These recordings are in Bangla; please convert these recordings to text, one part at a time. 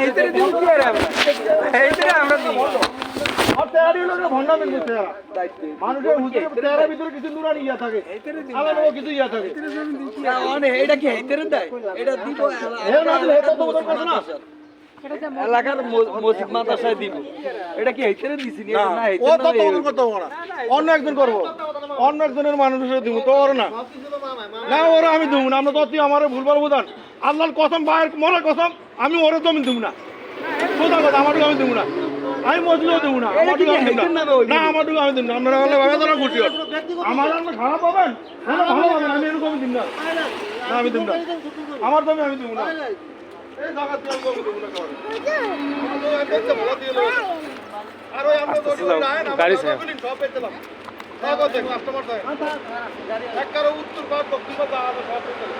এইটারে দিব কি আর এইটারে আমরা দিব আর তেয়ারি হলো যে ভণ্ডামি করছে এরা। মানুষের হুজুরের তেয়ারের ভিতরে কিছু নুরানি ইয়া থাকে। আলাদা কিছু ইয়া থাকে। এটা কি এইটারে দেয়? এটা দিব হে না দিলে হে কত বছর করছে না? এলাকার মসজিদ মাদ্রাসায় দিব। এটা কি এইটারে দিছি নি? এটা না ও এইটারে তো না, এই- তখন করতে পারব না অন্য একজন করব। অন্য একজনের মানুষের দিব তো ওর না। না ওরা আমি দিব না। আমরা তো আমার ভুলবার বুঝান। আল্লাহর কসম ভাইয়ের মরার কসম আমি ওরে জমি দিব না। সোজা কথা আমার আমি দিব না। আমি মজলিও দিব না আমার আমি দিব না। আমি দিব না। আপনারা বলে আমার আপনি খারাপ পাবেন? হ্যাঁ ভালো পাবেন আমি এরকম দিব না। না আমি দিব না। আমার জমি আমি দিব না। দিব না কাউরে। আমার জমি আমি বেচতে ভালো দিয়ে দেবো। আর ওই আমরা তো লাইন গাড়ি আমরা চালাও। সব বেচলাম সব আছে কাস্টমার থাকে একবারে উত্তর ভাগ দক্ষিণ ভাগ আছে সব বেচলাম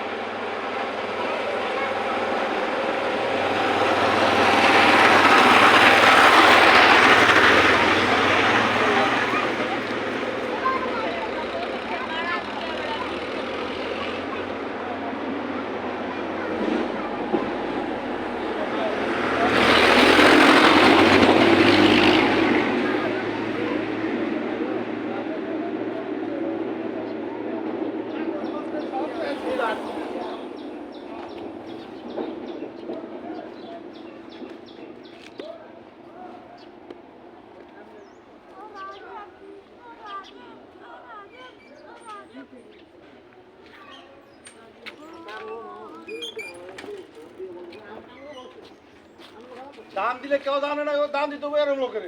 দাম দিলে কেউ জানে না দাম দিতে হবে এরকম লোকের।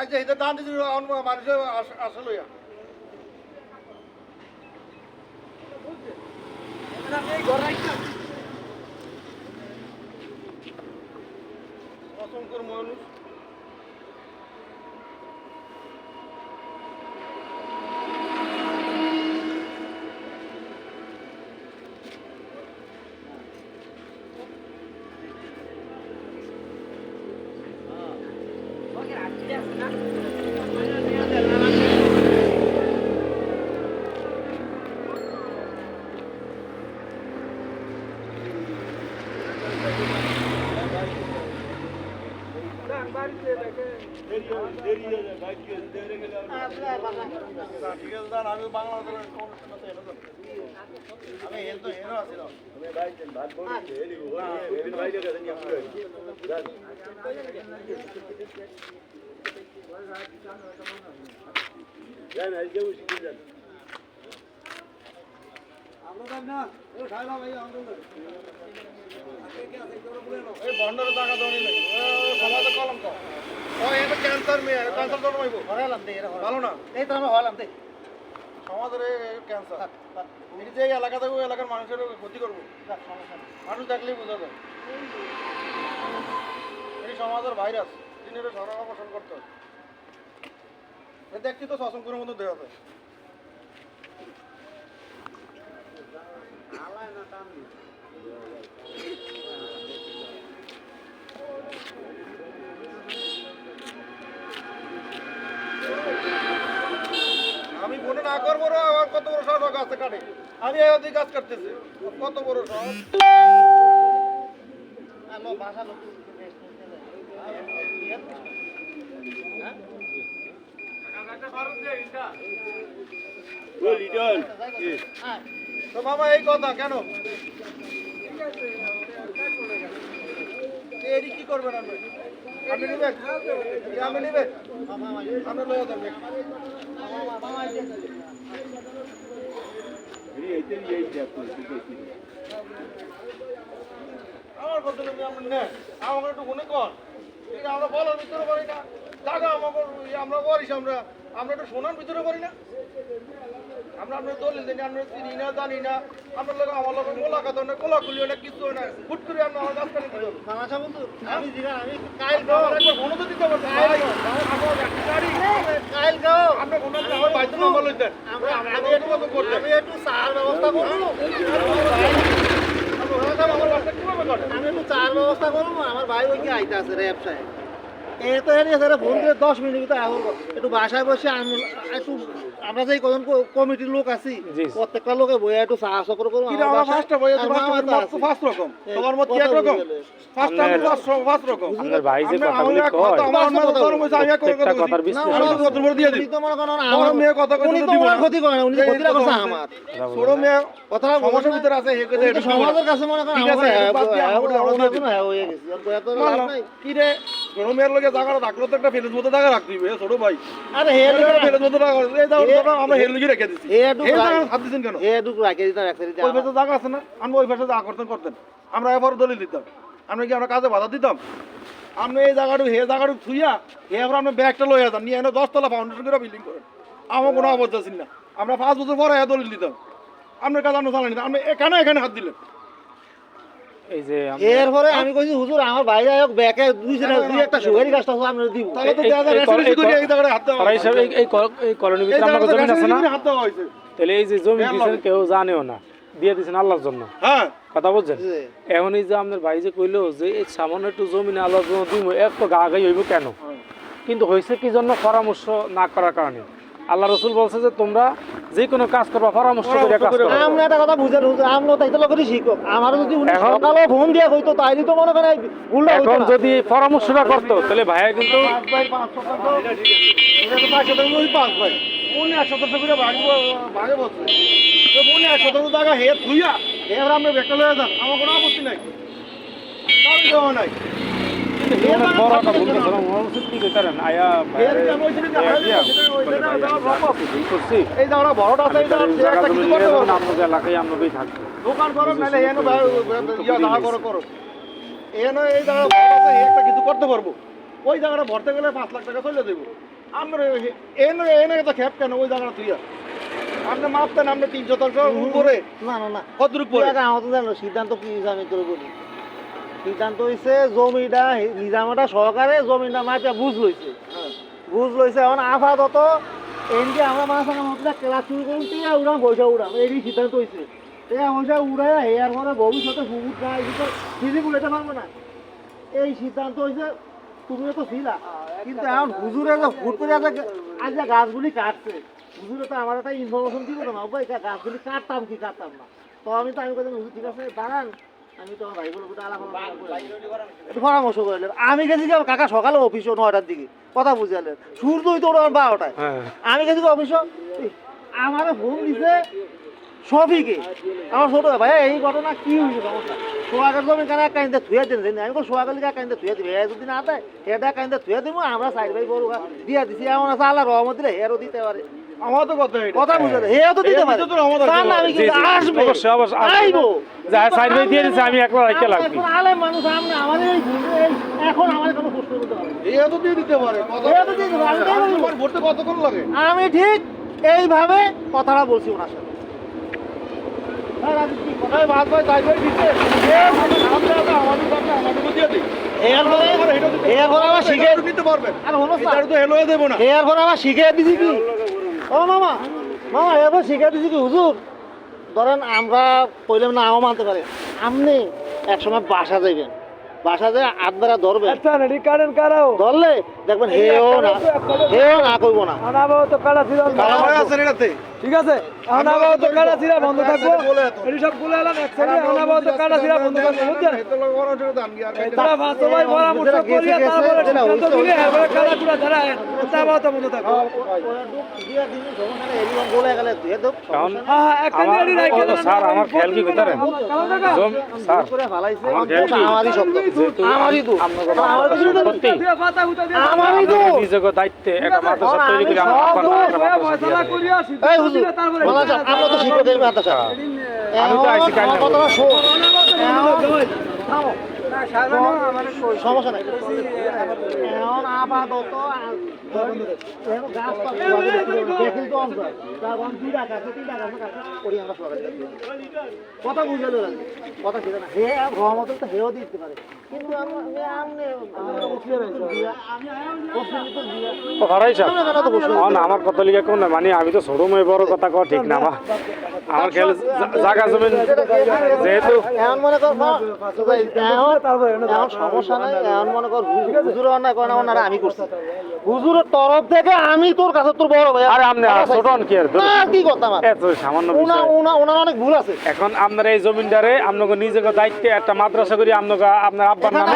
আচ্ছা এটা দান দিতে মানুষের আসলে ইয়া। অসংখ্য মানুষ ঠিক আছে দাঁড়ান, আমি বাংলাদেশের কোনো সাথে এলো না। আমি হেল তো হেলো আছিলাম এই বন্ডরে টাকা দেওয়া নেই এটা ক্যান্সার মেয়ে ক্যান্সার জন্মাইব ভালো না এই তো আমি হলাম দেখ সমাজের ক্যান্সার এই যে এলাকা থাকবে এলাকার মানুষের ক্ষতি করব মানুষ দেখলেই বোঝা যায় সমাজের ভাইরাস। দিনের সরকার অপারেশন করতে এ দেখছি তো সসংকুরের মতো দেওয়া যায় আমি মনে না করব রে আমার কত বড় ওর গাছে কাটে। আমি এই অধিক গাছ কাটতেছি কত বড় সাহস। আমার ভাষা লোক তো মামা, এই কথা কেন? এরি কি করবেন আপনি? আপনি নিবেন? আপনি নিবেন? আপনি লয়ে যাবেন আমার কথা আপনি আমাকে একটু মনে কর। ঠিক আমরা বলার ভিতরে পারি না। জায়গা আমাকে আমরা করিস আমরা। আমরা একটু শোনার ভিতরে পারি না। আমরা দলিল আমরা চিনি না জানি না। আপনার লোক আমার লোক মোলাকাত না কোলা খুলি না কিছু হয় না। হুট করে আমরা আমার কাছ থেকে দিল তামাশা বন্ধু আমি জিগা আমি কাইল আপনি গো একবার ফোনও তো দিতে পারতেন ভাই, আমার কাইল গো আপনি ফোন দিলে আমার বাইতে নম্বর লইতেন আমরা আমি একটু করতেন আমি একটু চার ব্যবস্থা করব। যান, আমার বাসা কীভাবে করেন আমি একটু চার ব্যবস্থা করব। আমার ভাই ওই আইতে আছে রে সাহেব। এই তো এনে ফোন করে দশ মিনিট ভিতরে একটু বাসায় বসে একটু আমরা যে কজন কমিটির লোক আছি জি। প্রত্যেকটা লোকে বইয়া একটু চা চক্র করব কিন্তু ফার্স্টটা বই ফার্স্ট আছে। রকম তোমার মত কি কথা একরকম বুঝে গেলে। ফার্স্ট আমি ফার্স্ট ফার্স্ট রকম আপনার ভাই যে কথাগুলি কয় আমার অন্য কথা ধর্ম আমি এক করে কথার বিশ্লেষণ আমি তো কত দিয়ে দিই উনি তো আমার আমার- মেয়ে কথা কইতে দিব না। ক্ষতি করে না, উনি এই করছে আমার। ছোট মেয়ে সমস্যার। আছে হে কথা উনি সমাজের কাছে মনে করেন আমার আছে, হ্যাঁ, এটা বাদ দিয়ে হ্যাঁ, আমরা- আমরা ওনার দিই। কোনো হ্যাঁ হয়ে গেছে। আর কয়া তো নাই। কি রে ছোট মেয়ের লগে জায়গাটা থাকল তো একটা ফেলের মতো জায়গা রাখতে হবে ছোট ভাই। আরে হে লোকেরা- মতো জায়গা এই জায়গাটা আমরা হেল লিখে রেখে হে হাত কেন? হে দিতাম এক সাইডে ওই পাশে জায়গা আছে না? আমরা ওই পাশে যা করতেন করতেন। আমরা এবার দলিল দিতাম। আমরা কি আমরা কাজে বাধা দিতাম? আপনি এই জায়গাটু হে জায়গাটু থুইয়া হে আমরা আপনি ব্যাগটা লইয়া যান নিয়ে এনে দশতলা ফাউন্ডেশন করে বিল্ডিং করেন। আমার কোনো না। পাঁচ বছর পরে দলিল দিতাম। আপনার কাজ আমরা চালানি আপনি এখানে এখানে হাত দিলেন। এরপরে আমি কইছি হুজুর আমার বাইরে ব্যাকে দুই জনে দুই একটা সুগারি আছে আমরা দিব। তাহলে তো যায় এই- করে জায়গায় হাত দেওয়া তারা হিসাবে এই- এই কল- এই কলোনির এই ভিতরে জায়গাটা জমি আছে না? হাত তাহলে এই যে জমি হ্যাঁ, লগে। কেউ জানেও না। দিয়ে দিয়েছেন আল্লাহর জন্য। হ্যাঁ। কথা বলছেন এখন এই যে আপনার ভাই যে কইলো যে এই সামান্য একটু জমি না আল্লাহর জন্য দিব এক তো গা গাই হইব কেন? কিন্তু হয়েছে কি জন্য পরামর্শ না করার কারণে? আল্লাহ রসুল বলছে যে তোমরা যে কোনো কাজ করবা পরামর্শ করে কাজ করবা আমরা একটা কথা বুঝেন আমরা তাইতে লোকেরই শিক্ষক। আমার যদি উনি সকালে ফোন দিয়া কইতো তাইলে তো মনে করেন উল্টা হইতো এখন যদি পরামর্শটা করতো তাহলে ভাইয়া কিন্তু আমরা বেকার লয়ে যান আমার কোনো আপত্তি নাই। অনেক বড় একটা ভুল কি কইতারেন আয়া করছি এই বড়টা আছে এটা একটা কিছু করতে পারব। আপনাদের এলাকায় আপনাদের থাকবে দোকান করো নাহলে এনে ইয়া দাঁড়া করো করো এনে এই জায়গা বড় আছে একটা কিছু করতে পারব ওই জায়গাটা ভরতে গেলে পাঁচ লাখ টাকা চলে দেবো আমরা এনে এনে তো খেপ কেন ওই জায়গাটা তুই আপনি মাপতেন আপনি তিন শতাংশ উপরে না না না কতটুক সিদ্ধান্ত কি আমি করে বলি সিদ্ধান্ত হয়েছে জমিটা, নিজামটা সহকারে জমিটা মাপিয়া বুঝ লইছে। বুঝ লইছে, এখন আপাতত এনকে আমরা মাছ আনা মতো ক্লাস শুরু করুন, টিয়া উড়াম, পয়সা উড়াম এই সিদ্ধান্ত হয়েছে টিয়া পয়সা উড়ায় হেয়ার পরে ভবিষ্যতে সুবুত না এই ফিজি উড়াইতে পারবে না। এই সিদ্ধান্ত হয়েছে তুমিও তো ছিলা। কিন্তু এখন হুজুরে যে হুট করে যে আজ যে গাছগুলি কাটছে, হুজুরে তো আমার একটা ইনফরমেশন দিল না ভাই গাছগুলি কাটতাম কি, কাটতাম না। তো আমি তো আমি কথা হুজুর, ঠিক আছে, দাঁড়ান। আমি পরামর্শ করলেন গেছি কাকা সকালে অফিসে নয়টার দিকে কথা বুঝালেন। সূর্য তো ওরা বারোটায়। হ্যাঁ। আমি গেছি অফিসে আমার ফোন দিছে সফিকে আমার ছোট ভাই এই ঘটনা কি হয়েছে সমস্যা? সোহাগের জমি কেন এক কাইন্দে থুয়ে দিন জানি আমি লিখে এক কাইন্দে থুয়ে দিবি। এ যদি না দেয় এটা কাইন্দে থুয়ে দিব আমরা সাইড ভাই বড় দিয়া দিছি। এমন আছে আল্লাহ রহমত দিলে হেরও দিতে পারে। আমার তো কথা কথা বুঝে তো দিতে পারে। তার না আমি কিন্তু আসবে। অবশ্যই, অবশ্যই, আসবে। আইবো। যা সাইড ভাই দিয়ে দিছে আমি একলা রাখতে লাগবে। এখন মানুষ আমরা আমাদের এই ভুল এই এখন আমাদের কোনো প্রশ্ন করতে পারে না। তো দিয়ে দিতে পারে কথা এ তো দিয়ে দিতে পারে, আমি তাই বলব। তোমার ভরতে কতক্ষণ লাগে? আমি ঠিক এইভাবে কথাটা বলছি ওনার সাথে। হ্যাঁ, শিখে দেবো ও মামা মামা এবার শিখে দিছি কি হুজুর? ধরেন আমরা কইলাম না আমা মানতে পারে। আপনি একসময় বাসা যাইবেন। বাসা যায় আট বেড়া ধরবে ধরলে দেখবেন হেও না হেও না করব না। ঠিক আছে? আনাবাও তো কারা বন্ধ থাকব। এটি সব বলে এলাম এক সাইডে আনাবাও তো বন্ধ থাকব বুঝছেন তারা ভাই পরামর্শ করিয়া তারপরে সিদ্ধান্ত দিলে। এবারে কারা কুড়া ধরা বন্ধ থাকব। হ্যাঁ হ্যাঁ দায়িত্বে একটা মাদ্রাসা তৈরি করে আমার আমরা তো শিক্ষক এই মাদ্রাসা। আমি তো আইছি কথা বুঝে কথা ছিল না হে তো হেও দিতে পারে আমরা কথা লিখে কোন মানে আমি তো মেয়ে, বড় কথা কও, ঠিক না আমার খেয়াল জাগা জমিন যেহেতু কর এখন সমস্যা নাই এখন মনে কর হুজুর- অন্যায় করে না অন্যায় আমি করছি। হুজুরের তরফ থেকে আমি তোর কাছে তোর বড় ভাই আরে আপনি ছোট কি আর? না কি কথা আমার? এত সামান্য ওনা ওনার অনেক ভুল আছে। এখন আপনার এই জমিনদারে আপনাকে নিজেকে দায়িত্বে একটা মাদ্রাসা করি আপনাকে আপনার আব্বার নামে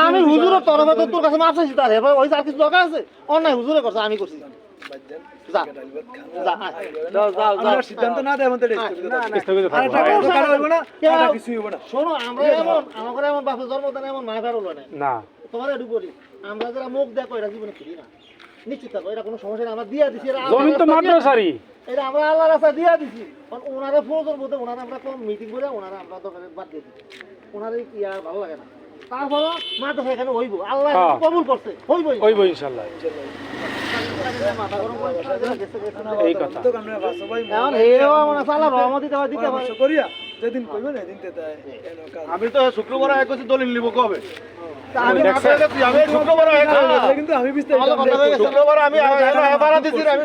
আমি হুজুরের তরফে তোর কাছে মাপ চাইছি তার এবার ওই আর কিছু দরকার আছে? অন্যায় হুজুরে করছে আমি করছি। তোমার আমরা না নিশ্চিত কোনো সমস্যা আমরা দিয়ে দিছি এটা আমরা রাস্তা দিয়ে দিছি ওনারা ওনারা মিটিং করে ওনারা আমরা বাদ ওনাদের কি আর ভালো লাগে না তারপরে মাদ্রাসা এখানে হইব। আল্লাহ হ্যাঁ। কবুল করছে। করে গেছে, গেছে। এই কথা। মানে আমি তো শুক্রবার এক দলিল নিব কবে? তা আমি? আমি শুক্রবার আমি হয়ে শুক্রবার আমি আমি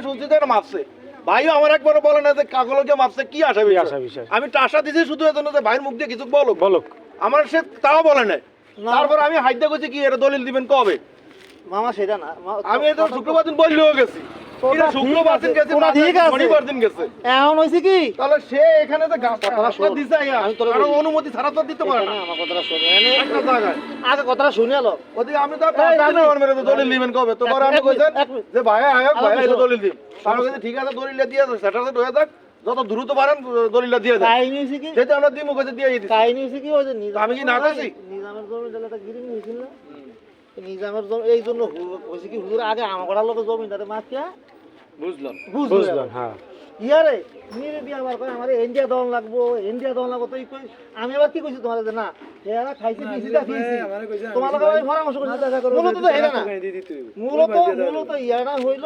ভাইও আমার একবার বলে না যে কাগলকে মাপছে কি আশা? আমি টাসা দিছি শুধু এজন্য যে ভাইয়ের মুখ দিয়ে কিছু বলো বলুক। আমার সে তাও বলে নাই। তারপর আমি হাইতে করছি কি এটা দলিল দিবেন কবে? মামা সেটা না। আমি এটা শুক্রবার দিন বললেও গেছি। শুক্রবার দিন গেছি ওটা ঠিক আছে। শনিবার দিন গেছে। এখন হয়েছে কি? তাহলে সে এখানে যে গাছটা। দিছে আমি তোরে অনুমতি ছাড়া তো দিতে পারে না। আমার কথাটা শোনো। একটা জায়গায়। আগে কথাটা শুনে ওদিকে আমি তো। মেরে তো দলিল দিবেন কবে? তো পরে আমি কইছেন যে ভাই আয়ক ভাই। দলিল দিন। তার ঠিক আছে দলিল দিয়ে সেটা হয়ে যাক। যত দ্রুত পারেন দলিলটা দিয়ে দেন। কাহিনী হয়েছে কি? যেটা আমরা দিমু কাছে দিয়ে দিই কাহিনী হয়েছে কি ওই যে নিজাম- আমি কি না করছি? নিজামের জমি একটা গিরিং হয়েছিল না? নিজামের জমি এই জন্য হু- হয়েছে কি হুজুর আগে আমার করার লোকের জমিটারে মাছিয়া বুঝলাম। বুঝলেন হ্যাঁ। ইয়ারে নিয়ে বিয়া বার করে আমার ইন্ডিয়া দল লাগবো ইন্ডিয়া দল লাগবো। তো এই কই আমি আবার কি কইছি তোমার যে না এরা খাইছে পিছিটা পিছি তোমার লগে আমি পরামর্শ করছি মূলত তো এটা না মূলত মূলত ইয়ারা হইল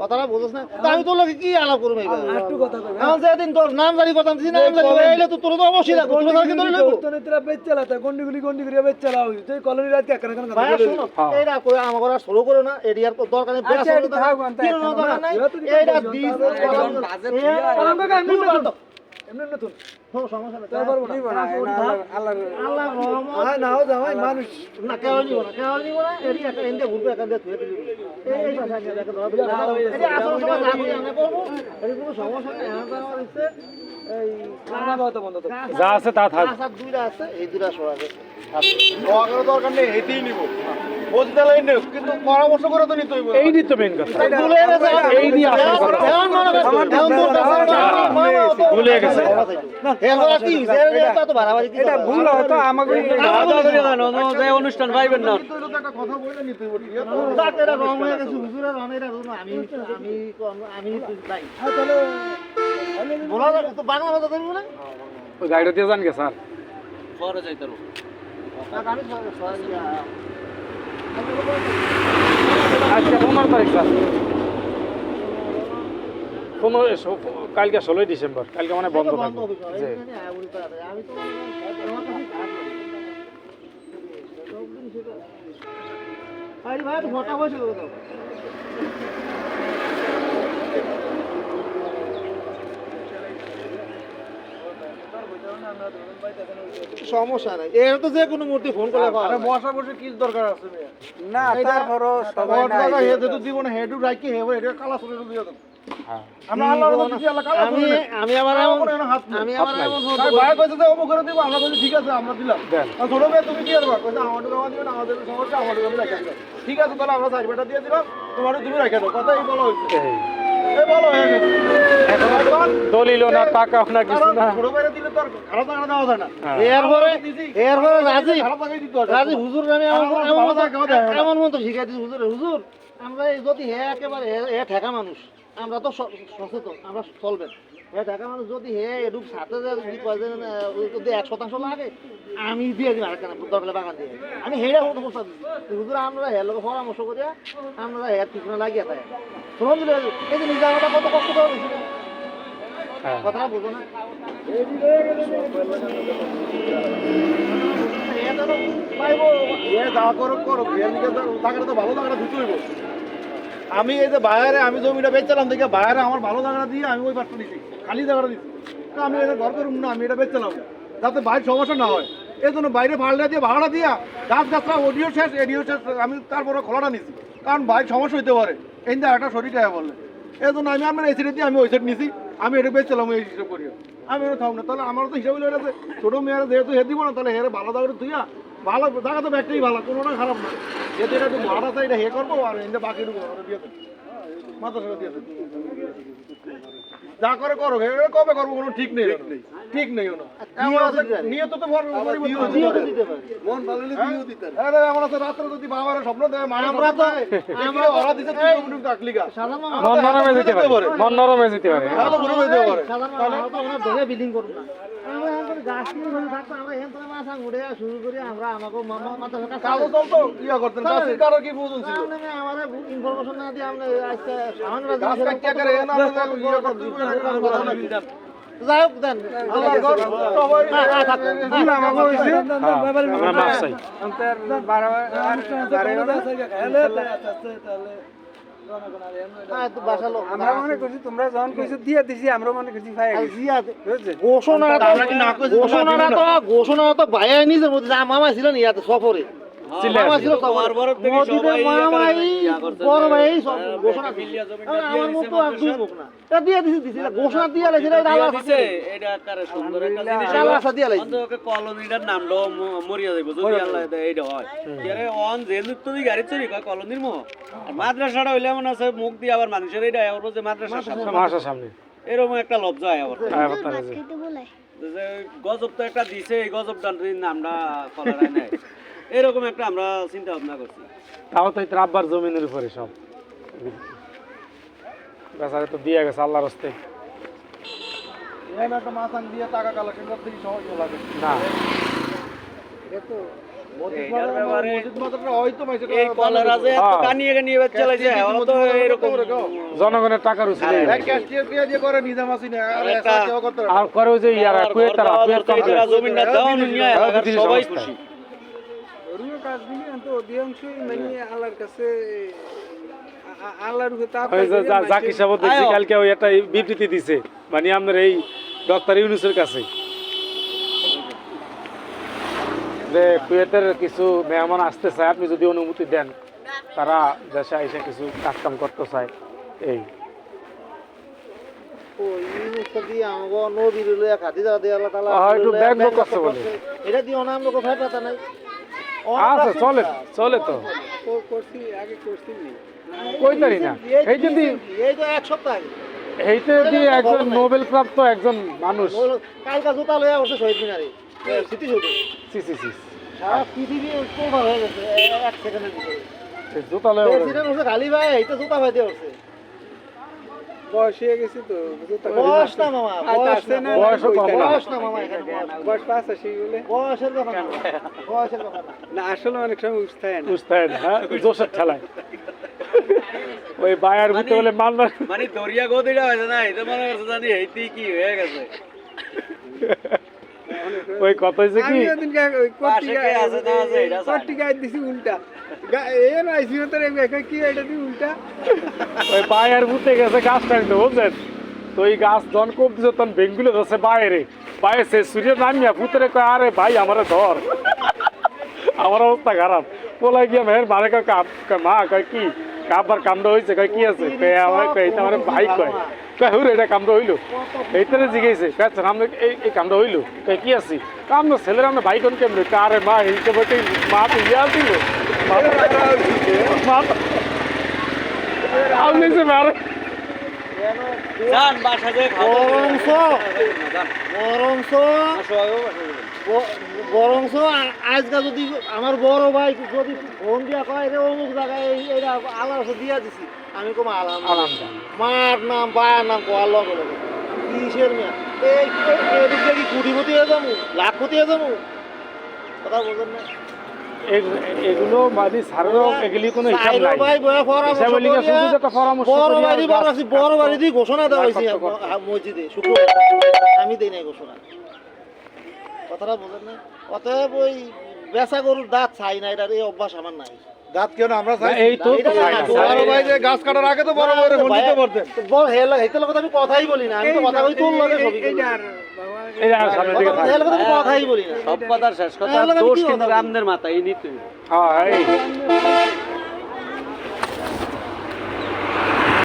কথাটা বুঝছ না। আমি তোর লোকে কি আলাপ করব এইবার এখন যেদিন তোর নাম জারি করতাম দিছি নাম জারি করে এলে তো তোর তো অবশ্যই লাগবে। তোর কি তোর লাগবে? ভাই শুনো হ্যাঁ। এইটা করে আমার করা শুরু করো না এরিয়ার তো দরকার নেই বেড়া শুরু দরকার কিনো দরকার নাই এইটা দিস কোনো সমস্যা নেই আল্লাহ না। কেউ নিব না কেউ নিব না এটি একটা এনতে ঘুরবে এখান দিয়ে ধুয়ে দিবি এই এই পাশে আগে দেখে ধরা এটি আসল না করি আমরা করব এটি কোনো সমস্যা নেই আমার দ্বারা হচ্ছে এই যা আছে তা থাক। দুইটা আছে এই দুইটা সরা দরকার নেই নিব। কিন্তু পরামর্শ করে তো নিতে হইব। এইটি তো মেন কথা। এই নিয়ে ভুলে গেছে। এটা তো বাড়াবাড়ি এটা ভুল হয়তো আমাকে অনুষ্ঠান পাইবেন না কিন্তু এটা তো একটা কথা বলে নিতে হইব ঠিক আছে যাক এটা রং হয়ে গেছে হুজুরের রং এটা রং আমি আমি আমি তাই বলা যাক তো বাংলা কথা বলব না ওই গাড়িটা দিয়ে যান গে স্যার পরে যাইতে আমি সরাসরি পনেরো তারিখ স্যার পনেরো কালকে ষোলোই ডিসেম্বর। কালকে মানে বন্ধ থাকবে। সমস্যা নাই। এর তো যে কোনো মূর্তি ফোন করলে আরে বসা বসে কি দরকার আছে না তারপরও সবাই না হে যেহেতু দিব না হেডু রাখি হেবে কালা সরে দিয়ে দাও আমরা আল্লাহর মধ্যে দিছি আমি আমি আবার এমন কোনো হাত নেই। আমি আবার নাই। এমন তাই ভাই কইছে যে অমুক করে দিব আমরা কইছি ঠিক আছে আমরা দিলাম। ছোট মেয়ে তুমি কি করবা? কইছে আমাদের জমা দিবেন আমাদের সমস্যা আমাদের জমা রেখে ঠিক আছে তাহলে আমরা সার্টিফিকেটটা দিয়ে দিলাম তোমার তুমি রেখে দাও। কথাই বলা হয়েছে। এই। এই হয়ে গেছে। দলিল না টাকা না কিছু না। ছোট মেয়েরা দিলে তো আর খারাপ টাকা দেওয়া যায় না। হ্যাঁ। এরপরে এরপরে রাজি হয় রাজি হুজুর আমি আমার মতো শিখাই দিচ্ছি হুজুর হুজুর। আমরা যদি হে একেবারে হে- হে ঠেকা মানুষ আমরা তো সচেতন আমরা চলবেন। ঢাকা মানুষ যদি হে এরূপ সাথে যদি কয় যদি এক শতাংশ লাগে আমি দিয়ে দিই আরেকখানা দরকার বাগান দিয়ে। আমি হেরা মতো প্রস্তাব দিচ্ছি হুজুর আমরা হের লোক পরামর্শ করিয়া আমরা হের পিছনে লাগিয়ে তাই শ্রম দিলে এই যে নিজে কত কষ্ট করে দিছি না? হ্যাঁ। কথাটা বুঝো না। যা করো করো এর দিকে তো ভালো হইব। আমি এই যে বাইরে আমি জমিটা বেচলাম দেখে বাইরে আমার ভালো জায়গাটা দিয়ে আমি ওই পাশটা দিচ্ছি খালি জায়গাটা দিচ্ছি আমি এটা ঘর করুম না, আমি এটা বেচলাম যাতে বাইরে সমস্যা না হয়। এই জন্য বাইরে ভাড়া দিয়ে ভাড়া দিয়া গাছ গাছটা অডিও শেষ এডিও শেষ, আমি তারপরে খোলাটা নিছি। কারণ বাইরে সমস্যা হইতে পারে। এই যে একটা শরীরটা বললে। এই জন্য আমি আমার এই সাইডে দিয়ে আমি ওই সাইড নিছি, আমি এটা বেচলাম এই হিসাব করি আমি এটা থাম না, তাহলে আমার তো হিসাব ছোটো মেয়েরা যেহেতু হে দিব না, তাহলে হেরে ভালো জায়গাটা তুইয়া ভালো, দেখা তো ব্যাটারি ভালো কোনোটা খারাপ না। এতে একটু ভাড়া চাই এটা হে করব, আর এনে বাকি ঢুকবো মাথা দিয়ে যা করে করো কবে করব কোনো ঠিক নেই ঠিক নেই। নিয়ত তো মন ভালো হলে দিও দিতে আরে এমন আছে রাত্রে যদি বাবার স্বপ্ন দেয় মা আমরা তো- আমরা ওরা দিতে তুই উঠুক ডাকলিগা মন নরমে যেতে পারে। মন নরমে যেতে পারে। তাহলে ঘুরে যেতে পারে। সাধারণ ধরে বিল্ডিং করব না। করে করি ইয়া কারও ইনফরমেশন না দিয়ে আমরা আজকে সামান্য যাই হোক দেন ঘোষণাটা ঘোষণাটা ঘোষণাটা তো বাইরে নিজের মধ্যে মামা ছিলেন ইয়াতে সফরে। কলোনিটার মরিয়া যাইব যদি আল্লাহ এইটা হয়। অন যেহেতু তুই গাড়ি চুরি কয় কলোনির মোহ। মাদ্রাসাটা হইলে এমন আছে মুখ দিয়ে আবার মানুষের এইটা যে মাদ্রাসার সামনে। এরকম একটা লজ্জা হয় আবার। গজব তো একটা দিছে এই গজবটার নামটা নেয় এরকম একটা আমরা চিন্তা ভাবনা করছি। তাও তো আব্বার জমিনের উপরে সব। বেচারে তো দিয়ে গেছে আল্লাহর হস্তে। এখানে একটা মাছ দিয়ে টাকা কালেকশন করতে কি সহজ লাগে। না। এইটার ব্যাপারে মসজিদ মাদ্রাসা হয়তো মাইসে এই কলারা যে এত হ্যাঁ। জনগণের টাকার আর করে যে ইয়ারা আর কুয়েত ঘর তারা দেওয়া কুয়েত যাচ্ছে, এরা কমপ্লেক্স জমিনটা দেওয়া নিয়ে এলাকার দিদির সবাই খুশি। ধর্মীয় কাজগুলি অন্তত অধিকাংশই মানে আল্লাহর কাছে আ- আ- আল্লাহর উপরে তাপ ওই যে যা- জাকির সাহেব দেখছি কালকে ওই একটা বিবৃতি দিছে মানে আপনার এই ডক্টর ইউনুসের কাছে। যে কুয়েতের কিছু মেহমান আসতে চায় আপনি যদি অনুমতি দেন তারা দেশে এসে কিছু কাজ কাম করতে চায় এই। হ্যাঁ। এটা দিয়ে অনাম লোক নাই। আছে চলে চলে তো। আগে করছি নি। এই যদি এই তো এক সপ্তাহ। এইতে দিয়ে একজন নোবেল প্রাপ্ত একজন মানুষ। কালকা জুতা লইয়া বসে শহীদ মিনারে। স্মৃতি সৌধে সি সি সি সারা পৃথিবী কোভার হয়ে গেছে এক সেকেন্ডের ভিতরে। জুতা লয়ে হচ্ছে গালি ভাই এইটা জুতা ভাই দিয়ে উঠছে বয়স হয়ে গেছে তো বয়স না মামা বয়স না না, না। বয়স না মামা বয়স না। বয়স পাঁচ বলে বয়সের ব্যাপার বয়সের ব্যাপার না। না আসলে অনেক সময় উস্তায় না। উস্তায় না হ্যাঁ? জোশের ঠেলায়। ওই বায়ার ভিতরে বলে মালদা মানে দরিয়া গদিটা হয়েছে না এটা মনে করছে জানি এইটি কি হয়ে গেছে। ওই কথা হয়েছে কি? আমি ওদিন পাশে কে আছে না আছে এটা জানি। কটি গায়ে দিছি উল্টা। গা- এ না আইসি তোর কি এটা দিয়ে উল্টা? ওই বায়ার বুতে গেছে গাছ টানতে বুঝলেন? তো ওই গাছ জন কোপ দিছে তখন বেঙ্গুলে ধরছে বাইরে বাইরে সে সূর্য নামিয়া ভূতরে কয় আরে ভাই আমারে ধর। আমার অবস্থা খারাপ। পোলাই গিয়ে মেয়ের মারে কয় কাপ কয়, মা কয় কি? কাপবার কামড় হয়েছে কয় কি আছে? কয় আমার কয় আমার ভাই কয়। কয় হুরে এটা কামড় হইল। এইটারে কয় আচ্ছা আমরা এই এই কামড় হইল। কয় কি আছি? কামড় ছেলের আমরা ভাই কোন কেমনে? কয়, আরে মা এই তো বটে মা তো ইয়া তো- আপনি যে মারে যান বাসা যে খাব বরংস বরংস বরংস আজকে যদি আমার বড় ভাই যদি ফোন দিয়া কয় রে অমুক জায়গায় আল্লাহ দিয়া দিছি। আমি কম আলাম আলহামদুলিল্লাহ। মার নাম বায়ার নাম কোয়ার লগে লগে কিসের মেয়া? এদিক থেকে কোটিপতি হয়ে যাব লাখপতি হয়ে যাব? কথা বলছেন না? এগুলো মানে সারেরও এগুলি কোনো হিসাব নাই। ভাই বয়া পরামর্শ হিসাবের শুধু একটা পরামর্শ বড় বাড়ি বড় ঘোষণা দেওয়া হয়েছে মসজিদে শুক্রবার। আমি দেই নাই ঘোষণা। কথাটা বলেন না। অতএব ওই বেচা গরুর দাঁত চাই না এটার এই অভ্যাস আমার নাই। গাছ কেন আমরা চাই। এই তো বড় ভাই যে গাছ কাটার আগে তো বড় ভাইয়ের ফোন দিতে পারতেন বড় হেল হেতের কথা আমি কথাই বলি না আমি তো কথা কই তোর লগে ছবি করি। এইটার বাবা এই আর সামনের দিকে থাক। কথা কথাই বলি না। সব কথার শেষ কথা দোষ কিন্তু নিতে হ্যাঁ এই।